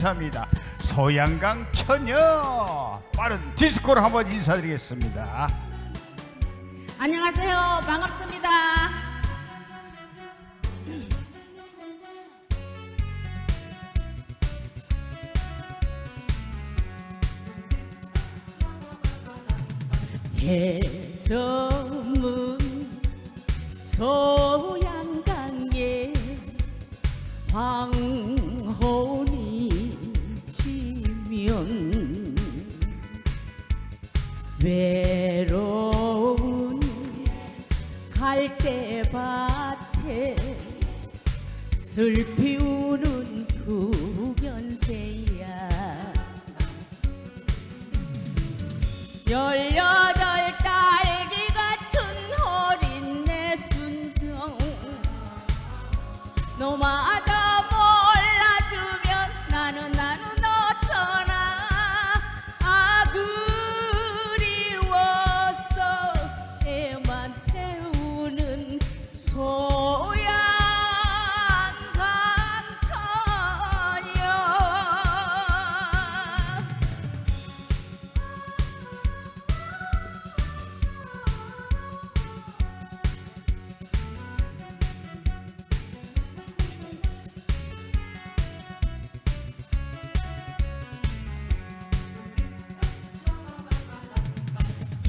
감사합니다. 소양강 처녀 빠른 디스코로 한번 인사드리겠습니다. 안녕하세요. 반갑습니다. 해저문 소양강에 황 외로운 갈대밭에 슬피 우는 구견새야. 열여덟 딸기 같은 어린 내 순정 너마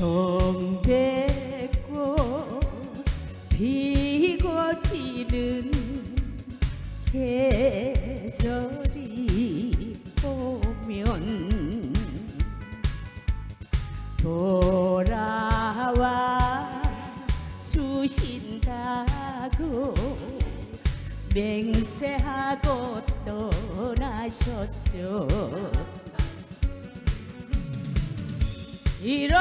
동백꽃 피고 지는 계절이 오면 돌아와 주신다고 맹세하고 떠나셨죠 이렇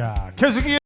자 계속 이